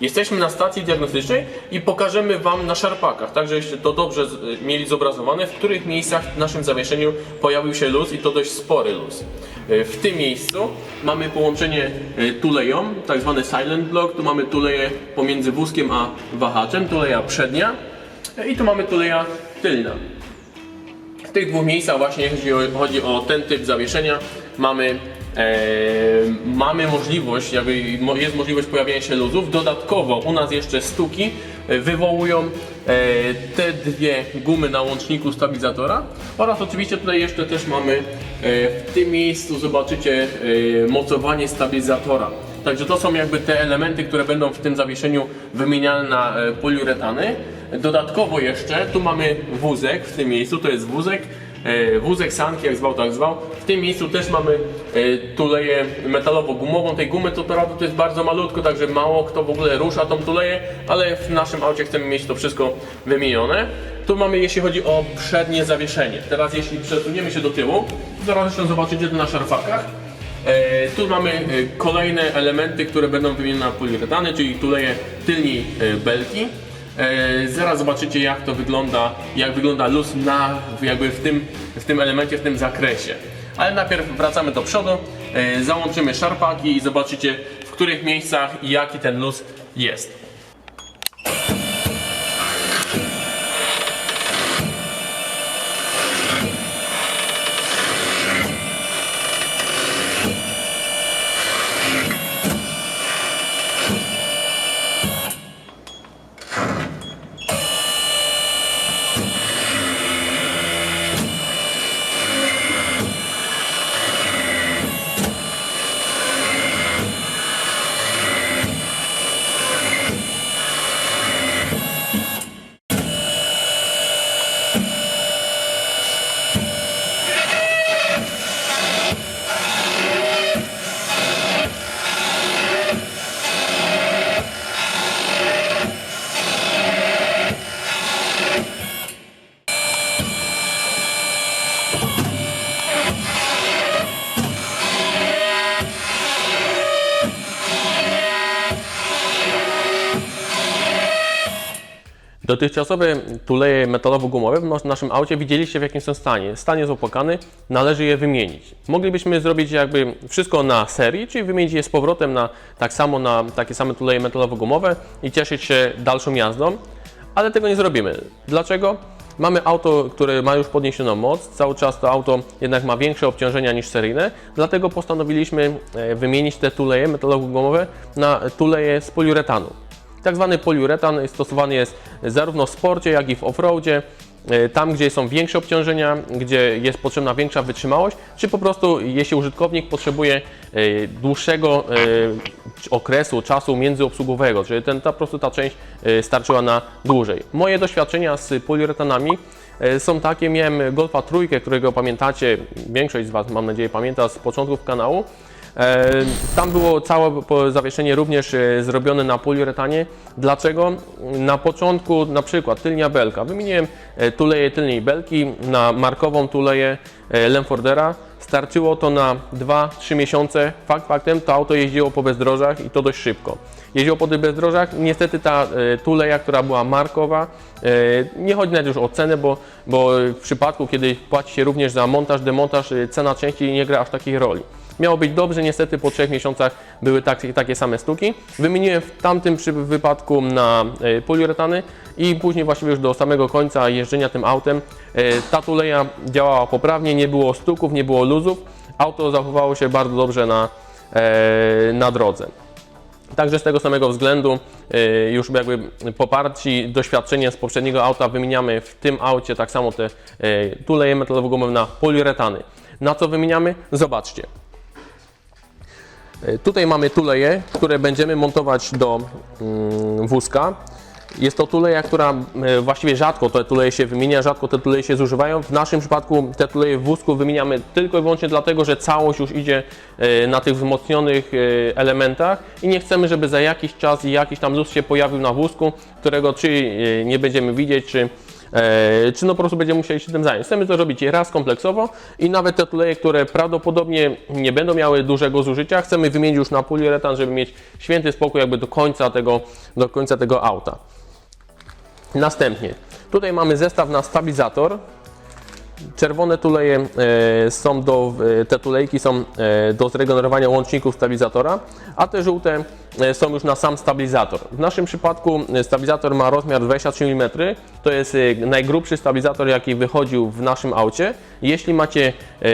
Jesteśmy na stacji diagnostycznej i pokażemy Wam na szarpakach, tak żebyście to dobrze z- mieli zobrazowane, w których miejscach w naszym zawieszeniu pojawił się luz i to dość spory luz. E, W tym miejscu mamy połączenie e, tuleją, tak zwany silent block, tu mamy tuleję pomiędzy wózkiem a wahaczem, tuleja przednia i tu mamy tuleja tylna. W tych dwóch miejscach właśnie jeśli chodzi o ten typ zawieszenia mamy, mamy możliwość, jakby jest możliwość pojawienia się luzów. Dodatkowo u nas jeszcze stuki e, wywołują e, te dwie gumy na łączniku stabilizatora oraz oczywiście tutaj jeszcze też mamy e, w tym miejscu zobaczycie e, mocowanie stabilizatora. Także to są jakby te elementy, które będą w tym zawieszeniu wymieniane na e, poliuretany. Dodatkowo jeszcze tu mamy wózek w tym miejscu, to jest wózek, e, wózek sanki, jak zwał, tak zwał. W tym miejscu też mamy e, tuleję metalowo-gumową. Tej gumy to prawda to jest bardzo malutko, także mało kto w ogóle rusza tą tuleję, ale w naszym aucie chcemy mieć to wszystko wymienione. Tu mamy jeśli chodzi o przednie zawieszenie. Teraz jeśli przesuniemy się do tyłu, zaraz jeszcze zobaczycie to na szarfakach. E, tu mamy e, kolejne elementy, które będą wymienione na poliuretany, czyli tuleje tylni e, belki. E, zaraz zobaczycie jak to wygląda, jak wygląda luz na, jakby w tym, w tym elemencie, w tym zakresie. Ale najpierw wracamy do przodu, e, załączymy szarpaki i zobaczycie w których miejscach i jaki ten luz jest. Dotychczasowe tuleje metalowo-gumowe w nas- naszym aucie widzieliście w jakim są stanie. Stan jest opłakany, należy je wymienić. Moglibyśmy zrobić jakby wszystko na serii, czyli wymienić je z powrotem na tak samo na takie same tuleje metalowo-gumowe i cieszyć się dalszą jazdą, ale tego nie zrobimy. Dlaczego? Mamy auto, które ma już podniesioną moc, cały czas to auto jednak ma większe obciążenia niż seryjne, dlatego postanowiliśmy e, wymienić te tuleje metalowo-gumowe na tuleje z poliuretanu. Tak zwany poliuretan stosowany jest zarówno w sporcie, jak i w offroadzie. E, Tam, gdzie są większe obciążenia, gdzie jest potrzebna większa wytrzymałość, czy po prostu jeśli użytkownik potrzebuje e, dłuższego e, okresu, czasu międzyobsługowego, czyli ten, ta, po prostu ta część starczyła na dłużej. Moje doświadczenia z poliuretanami są takie, miałem Golfa trójkę, którego pamiętacie, większość z Was mam nadzieję pamięta z początków kanału. E, Tam było całe zawieszenie również e, zrobione na poliuretanie. Dlaczego? Na początku na przykład tylnia belka. Wymieniłem e, tuleję tylnej belki na markową tuleję Lemfordera. Starczyło to na 2-3 miesiące. Fakt faktem to auto jeździło po bezdrożach i to dość szybko. Jeździło po tych bezdrożach. Niestety ta tuleja, która była markowa, nie chodzi nawet już o cenę, bo, bo w przypadku, kiedy płaci się również za montaż, demontaż, cena części nie gra aż takiej roli. Miało być dobrze, niestety po trzech miesiącach były takie, takie same stuki. Wymieniłem w tamtym wypadku na e, poliuretany i później właściwie już do samego końca jeżdżenia tym autem e, ta tuleja działała poprawnie, nie było stuków, nie było luzów. Auto zachowało się bardzo dobrze na, e, na drodze. Także z tego samego względu już jakby poparci doświadczeniem z poprzedniego auta wymieniamy w tym aucie tak samo te tuleje metalowo-gumowe na poliuretany. Na co wymieniamy? Zobaczcie. Y, Tutaj mamy tuleje, które będziemy montować do mm, wózka. Jest to tuleja, która y, właściwie rzadko te tuleje się wymienia, rzadko te tuleje się zużywają. W naszym przypadku te tuleje w wózku wymieniamy tylko i wyłącznie dlatego, że całość już idzie y, na tych wzmocnionych elementach i nie chcemy, żeby za jakiś czas jakiś tam luz się pojawił na wózku, którego czy nie będziemy widzieć, czy e, czy no po prostu będziemy musieli się tym zająć. Chcemy to robić raz kompleksowo i nawet te tuleje, które prawdopodobnie nie będą miały dużego zużycia, chcemy wymienić już na poliuretan, żeby mieć święty spokój jakby do końca tego, do końca tego auta. Następnie, tutaj mamy zestaw na stabilizator. Czerwone tuleje e, są do, e, te tulejki są e, do zregenerowania łączników stabilizatora, a te żółte e, są już na sam stabilizator. W naszym przypadku e, stabilizator ma rozmiar 23 mm, to jest e, najgrubszy stabilizator jaki wychodził w naszym aucie. Jeśli macie e,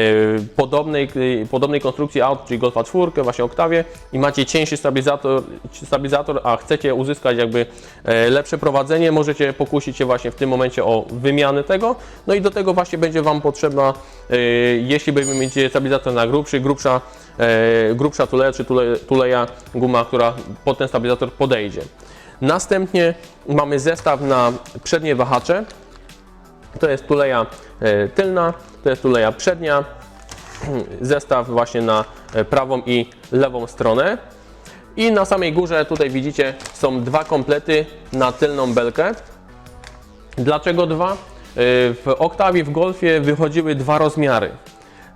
podobnej, e, podobnej konstrukcji aut, czyli Golfa 4, właśnie Octavie i macie cieńszy stabilizator, stabilizator, a chcecie uzyskać jakby e, lepsze prowadzenie, możecie pokusić się właśnie w tym momencie o wymianę tego. No i do tego właśnie będzie Wam potrzebna, jeśli będziecie stabilizator na grubszy, grubsza, grubsza tuleja czy tule, tuleja guma, która pod ten stabilizator podejdzie. Następnie mamy zestaw na przednie wahacze. To jest tuleja tylna, to jest tuleja przednia, zestaw właśnie na e, prawą i lewą stronę. I na samej górze tutaj widzicie są dwa komplety na tylną belkę. Dlaczego dwa? Y, W Octavie, w Golfie wychodziły dwa rozmiary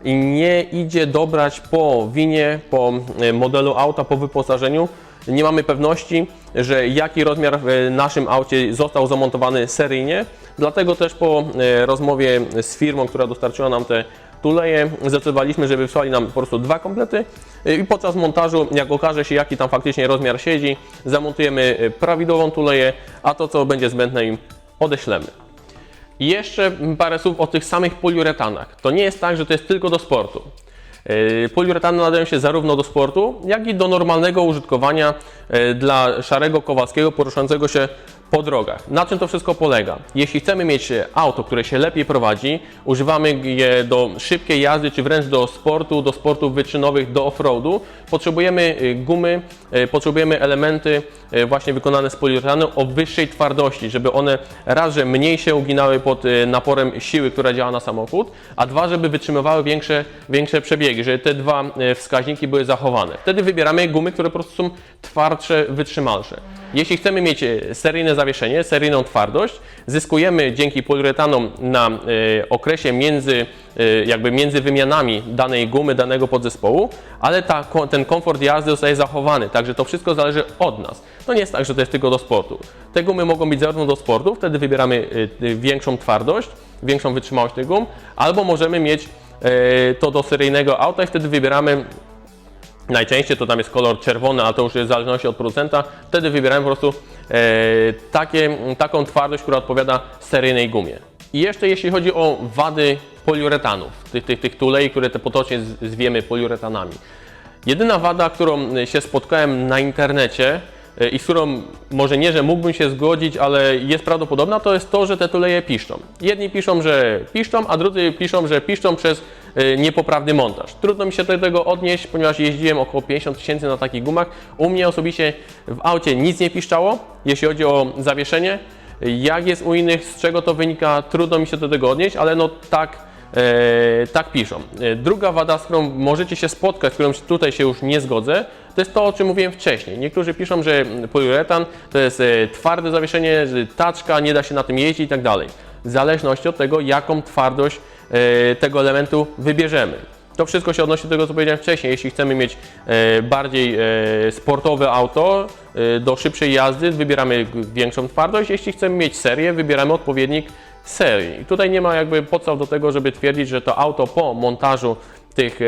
i nie idzie dobrać po winie, po y, modelu auta, po wyposażeniu. Nie mamy pewności, że jaki rozmiar w naszym aucie został zamontowany seryjnie. Dlatego też po y, rozmowie z firmą, która dostarczyła nam te tuleje, zdecydowaliśmy, żeby wysłali nam po prostu dwa komplety y, i podczas montażu, jak okaże się, jaki tam faktycznie rozmiar siedzi, zamontujemy y, prawidłową tuleję, a to, co będzie zbędne im, odeślemy. Jeszcze parę słów o tych samych poliuretanach. To nie jest tak, że to jest tylko do sportu. Poliuretany nadają się zarówno do sportu, jak i do normalnego użytkowania dla szarego Kowalskiego poruszającego się po drogach. Na czym to wszystko polega? Jeśli chcemy mieć auto, które się lepiej prowadzi, używamy je do szybkiej jazdy, czy wręcz do sportu, do sportów wyczynowych, do offroadu, potrzebujemy y, gumy, y, potrzebujemy elementy y, właśnie wykonane z poliuretanu o wyższej twardości, żeby one raz, że mniej się uginały pod naporem siły, która działa na samochód, a dwa, żeby wytrzymywały większe, większe przebiegi, żeby te dwa wskaźniki były zachowane. Wtedy wybieramy gumy, które po prostu są twardsze, wytrzymalsze. Jeśli chcemy mieć seryjne zawieszenie, seryjną twardość, zyskujemy dzięki poliuretanom na e, okresie między, e, jakby między wymianami danej gumy, danego podzespołu, ale ta, ten komfort jazdy zostaje zachowany, także to wszystko zależy od nas. To nie jest tak, że to jest tylko do sportu. Te gumy mogą być zarówno do sportu, wtedy wybieramy e, większą twardość, większą wytrzymałość tych gum, albo możemy mieć to do seryjnego auta i wtedy wybieramy Najczęściej to tam jest kolor czerwony, ale to już jest w zależności od producenta. Wtedy wybierałem po prostu takie, taką twardość, która odpowiada seryjnej gumie. I jeszcze jeśli chodzi o wady poliuretanów, tych, tych, tych tulei, które te potocznie zwiemy poliuretanami. Jedyna wada, którą się spotkałem na internecie e, i z którą może nie, że mógłbym się zgodzić, ale jest prawdopodobna, to jest to, że te tuleje piszczą. Jedni piszą, że piszczą, a drudzy piszą, że piszczą przez e, niepoprawny montaż. Trudno mi się do tego odnieść, ponieważ jeździłem około 50 tysięcy na takich gumach. U mnie osobiście w aucie nic nie piszczało, jeśli chodzi o zawieszenie. Jak jest u innych, z czego to wynika, trudno mi się do tego odnieść, ale no tak, e, tak piszą. E, druga wada, z którą możecie się spotkać, z którą tutaj się już nie zgodzę, to jest to, o czym mówiłem wcześniej. Niektórzy piszą, że poliuretan to jest e, twarde zawieszenie, taczka, nie da się na tym jeździć i tak dalej. W zależności od tego, jaką twardość tego elementu wybierzemy. To wszystko się odnosi do tego, co powiedziałem wcześniej. Jeśli chcemy mieć e, bardziej e, sportowe auto e, do szybszej jazdy, wybieramy większą twardość. Jeśli chcemy mieć serię, wybieramy odpowiednik serii. I tutaj nie ma jakby podstaw do tego, żeby twierdzić, że to auto po montażu tych, e,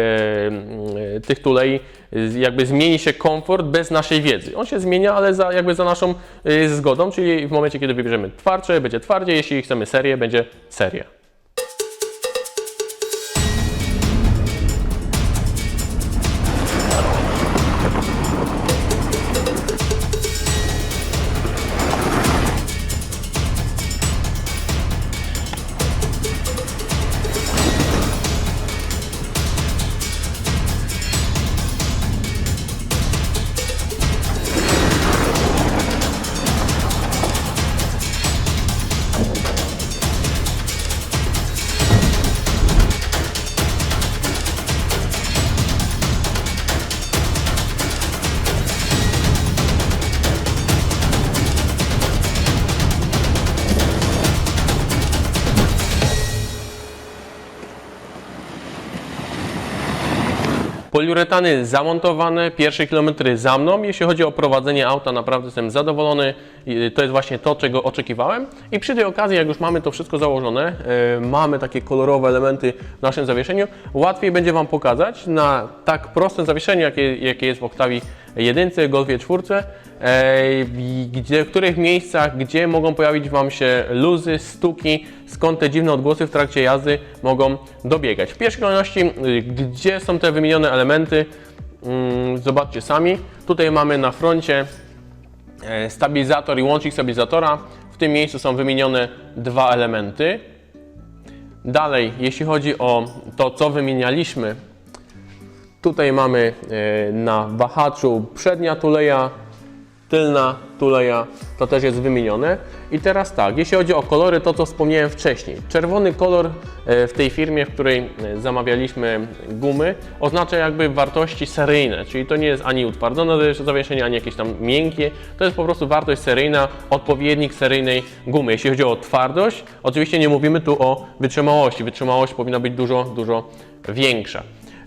e, tych tulei e, jakby zmieni się komfort bez naszej wiedzy. On się zmienia, ale za, jakby za naszą e, zgodą, czyli w momencie, kiedy wybierzemy twardsze, będzie twardziej, jeśli chcemy serię, będzie seria. Poliuretany zamontowane, pierwsze kilometry za mną. Jeśli chodzi o prowadzenie auta, naprawdę jestem zadowolony. To jest właśnie to, czego oczekiwałem. I przy tej okazji, jak już mamy to wszystko założone, e, mamy takie kolorowe elementy w naszym zawieszeniu, łatwiej będzie Wam pokazać na tak prostym zawieszeniu, jakie, jakie jest w Octavii 1, Golfie 4, e, i w których miejscach, gdzie mogą pojawić Wam się luzy, stuki, skąd te dziwne odgłosy w trakcie jazdy mogą dobiegać. W pierwszej kolejności, y, gdzie są te wymienione elementy, mm, zobaczcie sami. Tutaj mamy na froncie e, stabilizator i łącznik stabilizatora. W tym miejscu są wymienione dwa elementy. Dalej, jeśli chodzi o to, co wymienialiśmy, tutaj mamy e, na wahaczu przednia tuleja, tylna tuleja, to też jest wymienione. I teraz tak, jeśli chodzi o kolory, to co wspomniałem wcześniej. Czerwony kolor e, w tej firmie, w której e, zamawialiśmy gumy, oznacza jakby wartości seryjne, czyli to nie jest ani utwardzone zawieszenie, ani jakieś tam miękkie, to jest po prostu wartość seryjna, odpowiednik seryjnej gumy. Jeśli chodzi o twardość, oczywiście nie mówimy tu o wytrzymałości, wytrzymałość powinna być dużo, dużo większa.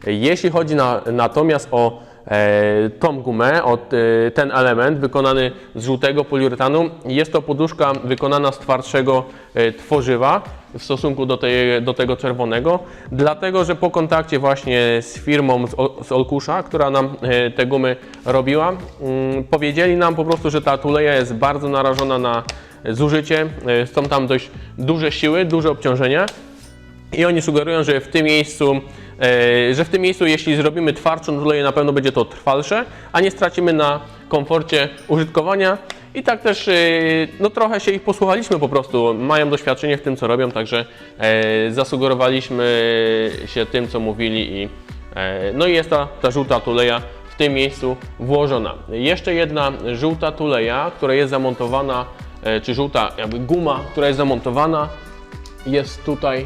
Jeśli chodzi na, natomiast o tą gumę, o e, ten element wykonany z żółtego poliuretanu, jest to poduszka wykonana z twardszego e, tworzywa w stosunku do, tej, do tego czerwonego, dlatego że po kontakcie właśnie z firmą z, z Olkusza, która nam e, te gumy robiła, mm, powiedzieli nam po prostu, że ta tuleja jest bardzo narażona na zużycie, e, są tam dość duże siły, duże obciążenia i oni sugerują, że w tym miejscu, e, że w tym miejscu, jeśli zrobimy twardszą tuleję, na pewno będzie to trwalsze, a nie stracimy na komforcie użytkowania. I tak też, e, no trochę się ich posłuchaliśmy po prostu, mają doświadczenie w tym, co robią, także e, zasugerowaliśmy się tym, co mówili i e, no i jest ta, ta żółta tuleja w tym miejscu włożona. Jeszcze jedna żółta tuleja, która jest zamontowana, e, czy żółta jakby guma, która jest zamontowana, jest tutaj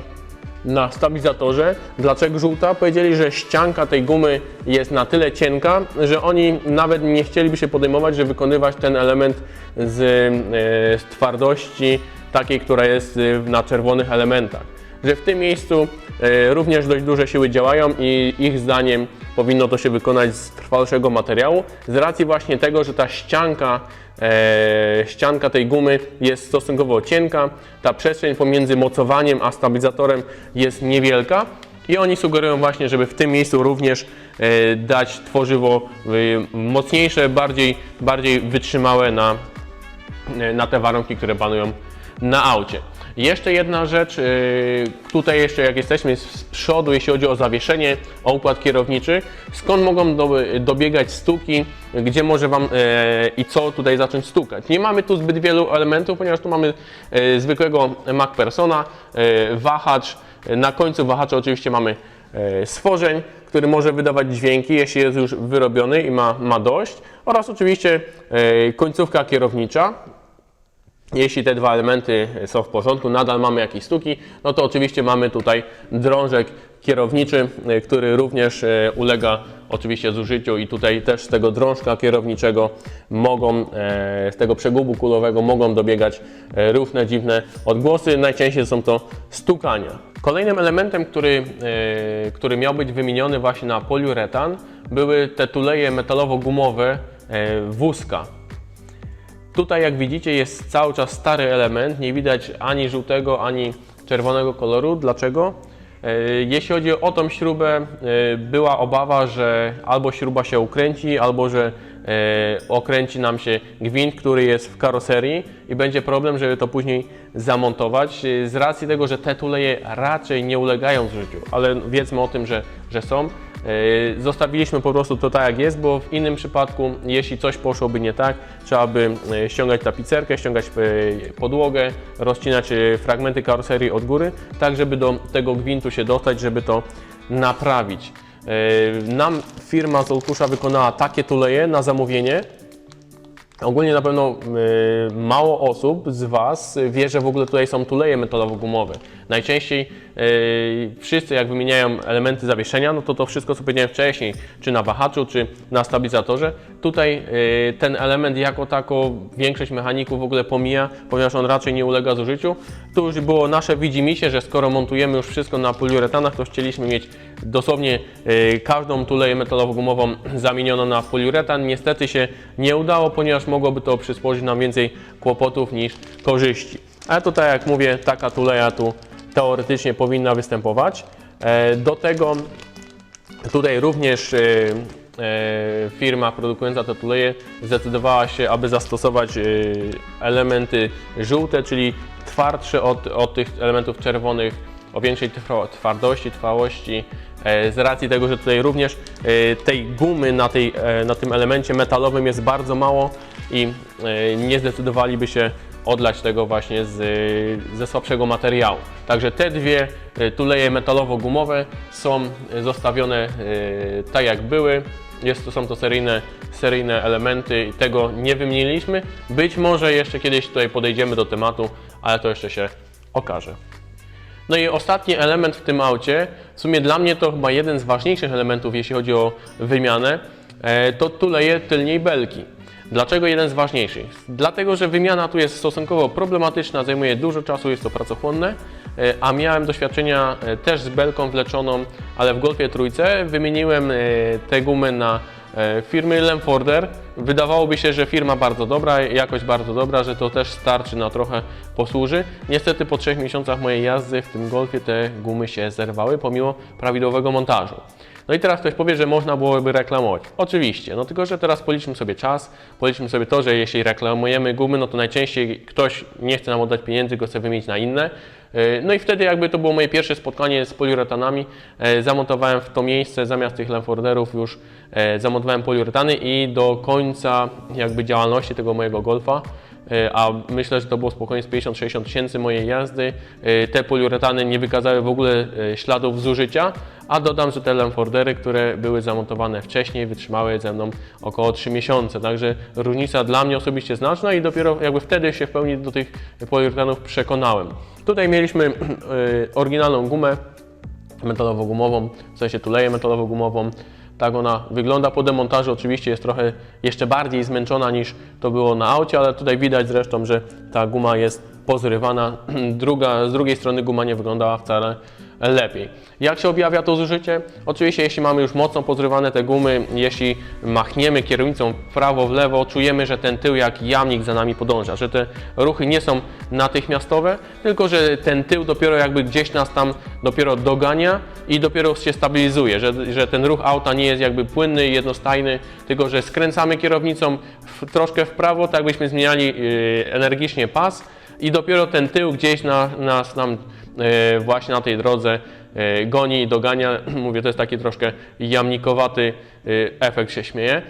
na stabilizatorze. Dlaczego żółta? Powiedzieli, że ścianka tej gumy jest na tyle cienka, że oni nawet nie chcieliby się podejmować, żeby wykonywać ten element z, e, z twardości takiej, która jest e, na czerwonych elementach. Że w tym miejscu e, również dość duże siły działają i ich zdaniem powinno to się wykonać z trwalszego materiału, z racji właśnie tego, że ta ścianka e, ścianka tej gumy jest stosunkowo cienka, ta przestrzeń pomiędzy mocowaniem a stabilizatorem jest niewielka i oni sugerują właśnie, żeby w tym miejscu również e, dać tworzywo mocniejsze, bardziej, bardziej wytrzymałe na, na te warunki, które panują na aucie. Jeszcze jedna rzecz, yy, tutaj jeszcze jak jesteśmy z przodu, jeśli chodzi o zawieszenie, o układ kierowniczy, skąd mogą do, dobiegać stuki, gdzie może Wam e, i co tutaj zacząć stukać. Nie mamy tu zbyt wielu elementów, ponieważ tu mamy e, zwykłego MacPersona, e, wahacz, na końcu wahacza oczywiście mamy stworzeń, który może wydawać dźwięki, jeśli jest już wyrobiony i ma, ma dość, oraz oczywiście końcówka kierownicza, jeśli te dwa elementy są w porządku, nadal mamy jakieś stuki, no to oczywiście mamy tutaj drążek kierowniczy, y, który również y, ulega oczywiście zużyciu i tutaj też z tego drążka kierowniczego mogą, e, z tego przegubu kulowego mogą dobiegać e, różne dziwne odgłosy. Najczęściej są to stukania. Kolejnym elementem, który, e, który miał być wymieniony właśnie na poliuretan, były te tuleje metalowo-gumowe e, wózka. Tutaj jak widzicie jest cały czas stary element, nie widać ani żółtego, ani czerwonego koloru. Dlaczego? E, Jeśli chodzi o tą śrubę, e, była obawa, że albo śruba się ukręci, albo że e, okręci nam się gwint, który jest w karoserii i będzie problem, żeby to później zamontować. Z racji tego, że te tuleje raczej nie ulegają zużyciu, ale wiedzmy o tym, że, że są. E, Zostawiliśmy po prostu to tak jak jest, bo w innym przypadku, jeśli coś poszłoby nie tak, trzeba by e, ściągać tapicerkę, ściągać e, podłogę, rozcinać fragmenty karoserii od góry, tak żeby do tego gwintu się dostać, żeby to naprawić. Nam firma z Olkusza wykonała takie tuleje na zamówienie, Ogólnie na pewno y, mało osób z Was wie, że w ogóle tutaj są tuleje metalowo-gumowe. Najczęściej y, wszyscy jak wymieniają elementy zawieszenia, no to to wszystko co powiedziałem wcześniej, czy na wahaczu, czy na stabilizatorze. Tutaj y, ten element jako tako większość mechaników w ogóle pomija, ponieważ on raczej nie ulega zużyciu. Tu już było nasze widzimisię, że skoro montujemy już wszystko na poliuretanach, to chcieliśmy mieć dosłownie e, każdą tuleję metalowo-gumową zamieniono na poliuretan. Niestety się nie udało, ponieważ mogłoby to przysporzyć nam więcej kłopotów niż korzyści. Ale to tak jak mówię, taka tuleja tu teoretycznie powinna występować. E, Do tego Tutaj również e, firma produkująca te tuleje zdecydowała się, aby zastosować elementy żółte, czyli twardsze od, od tych elementów czerwonych, o większej twardości, trwałości. E, Z racji tego, że tutaj również e, tej gumy na, tej, e, na tym elemencie metalowym jest bardzo mało i nie zdecydowaliby się odlać tego właśnie z, ze słabszego materiału. Także te dwie tuleje metalowo-gumowe są zostawione tak jak były. Jest to, są to seryjne, seryjne elementy i tego nie wymieniliśmy. Być może jeszcze kiedyś tutaj podejdziemy do tematu, ale to jeszcze się okaże. No i ostatni element w tym aucie, w sumie dla mnie to chyba jeden z ważniejszych elementów, jeśli chodzi o wymianę, e, to tuleje tylniej belki. Dlaczego jeden z ważniejszych? Dlatego, że wymiana tu jest stosunkowo problematyczna, zajmuje dużo czasu, jest to pracochłonne, a miałem doświadczenia e, też z belką wleczoną, ale w Golfie Trójce wymieniłem e, te gumy na e, firmy Lemforder. Wydawałoby się, że firma bardzo dobra, jakość bardzo dobra, że to też starczy na trochę posłuży. Niestety po trzech miesiącach mojej jazdy w tym Golfie te gumy się zerwały pomimo prawidłowego montażu. No i teraz ktoś powie, że można byłoby reklamować. Oczywiście, no tylko że teraz policzmy sobie czas, policzmy sobie to, że jeśli reklamujemy gumy, no to najczęściej ktoś nie chce nam oddać pieniędzy, go chce wymienić na inne. Yy, No i wtedy jakby to było moje pierwsze spotkanie z poliuretanami. E, Zamontowałem w to miejsce zamiast tych Lemforderów już e, zamontowałem poliuretany i do końca jakby działalności tego mojego Golfa E, a myślę, że to było spokojnie z 50-60 tysięcy mojej jazdy. E, Te poliuretany nie wykazały w ogóle e, śladów zużycia, a dodam, że te Lemfordery, które były zamontowane wcześniej, wytrzymały ze mną około 3 miesiące, także różnica dla mnie osobiście znaczna i dopiero jakby wtedy się w pełni do tych poliuretanów przekonałem. Tutaj mieliśmy e, oryginalną gumę, metalowo-gumową, w sensie tuleję metalowo-gumową. Tak ona wygląda po demontażu. Oczywiście jest trochę jeszcze bardziej zmęczona niż to było na aucie, ale tutaj widać zresztą, że ta guma jest pozrywana. Druga, z drugiej strony guma nie wyglądała wcale lepiej. Jak się objawia to zużycie? Oczywiście jeśli mamy już mocno pozrywane te gumy, jeśli machniemy kierownicą w prawo, w lewo, czujemy, że ten tył jak jamnik za nami podąża, że te ruchy nie są natychmiastowe, tylko że ten tył dopiero jakby gdzieś nas tam dopiero dogania i dopiero się stabilizuje, że, że ten ruch auta nie jest jakby płynny jednostajny, tylko że skręcamy kierownicą w, troszkę w prawo, tak jakbyśmy zmieniali yy, energicznie pas i dopiero ten tył gdzieś na, nas nam właśnie na tej drodze e, goni i dogania. Mówię, to jest taki troszkę jamnikowaty e, efekt się śmieje.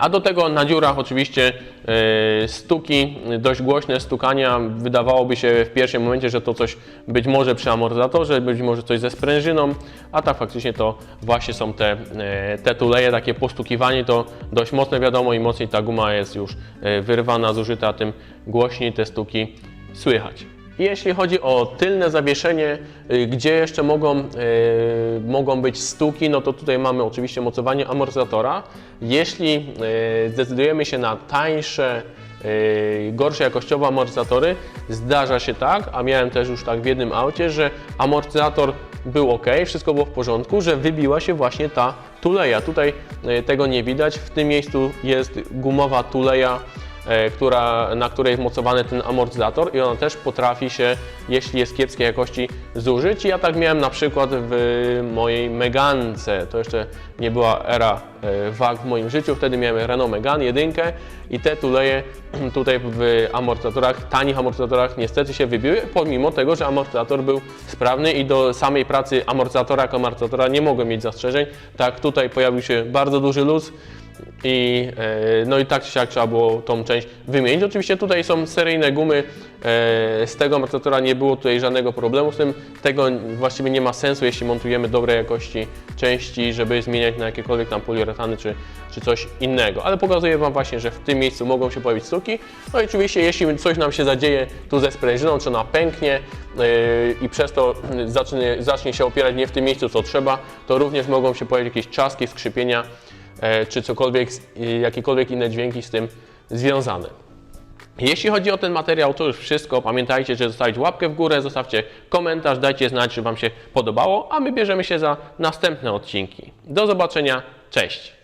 A do tego na dziurach oczywiście e, stuki, dość głośne stukania. Wydawałoby się w pierwszym momencie, że to coś być może przy amortyzatorze, być może coś ze sprężyną, a tak faktycznie to właśnie są te, e, te tuleje, takie postukiwanie to dość mocne wiadomo i mocniej ta guma jest już e, wyrwana, zużyta, tym głośniej te stuki słychać. Jeśli chodzi o tylne zawieszenie, y, gdzie jeszcze mogą, y, mogą być stuki, no to tutaj mamy oczywiście mocowanie amortyzatora. Jeśli y, zdecydujemy się na tańsze, gorsze jakościowo amortyzatory, zdarza się tak, a miałem też już tak w jednym aucie, że amortyzator był ok, wszystko było w porządku, że wybiła się właśnie ta tuleja. Tutaj tego nie widać, w tym miejscu jest gumowa tuleja, która, na której jest mocowany ten amortyzator i ona też potrafi się, jeśli jest kiepskiej jakości, zużyć. I ja tak miałem na przykład w mojej Megance, to jeszcze nie była era e, wag w moim życiu, wtedy miałem Renault Megane jedynkę i te tuleje tutaj w amortyzatorach, tanich amortyzatorach niestety się wybiły, pomimo tego, że amortyzator był sprawny i do samej pracy amortyzatora amortyzatora nie mogłem mieć zastrzeżeń. Tak, tutaj pojawił się bardzo duży luz, i, e, no i tak czy siak trzeba było tą część wymienić. Oczywiście tutaj są seryjne gumy, e, z tego amortyzatora nie było tutaj żadnego problemu z tym. Tego właściwie nie ma sensu, jeśli montujemy dobrej jakości części, żeby zmieniać na jakiekolwiek tam poliuretany czy, czy coś innego. Ale pokazuję Wam właśnie, że w tym miejscu mogą się pojawić stuki. No i oczywiście jeśli coś nam się zadzieje tu ze sprężyną, czy ona pęknie e, i przez to zacznie, zacznie się opierać nie w tym miejscu co trzeba, to również mogą się pojawić jakieś trzaski, skrzypienia czy cokolwiek, e, jakiekolwiek inne dźwięki z tym związane. Jeśli chodzi o ten materiał, to już wszystko. Pamiętajcie, że zostawić łapkę w górę, zostawcie komentarz, dajcie znać, czy Wam się podobało, a my bierzemy się za następne odcinki. Do zobaczenia, cześć!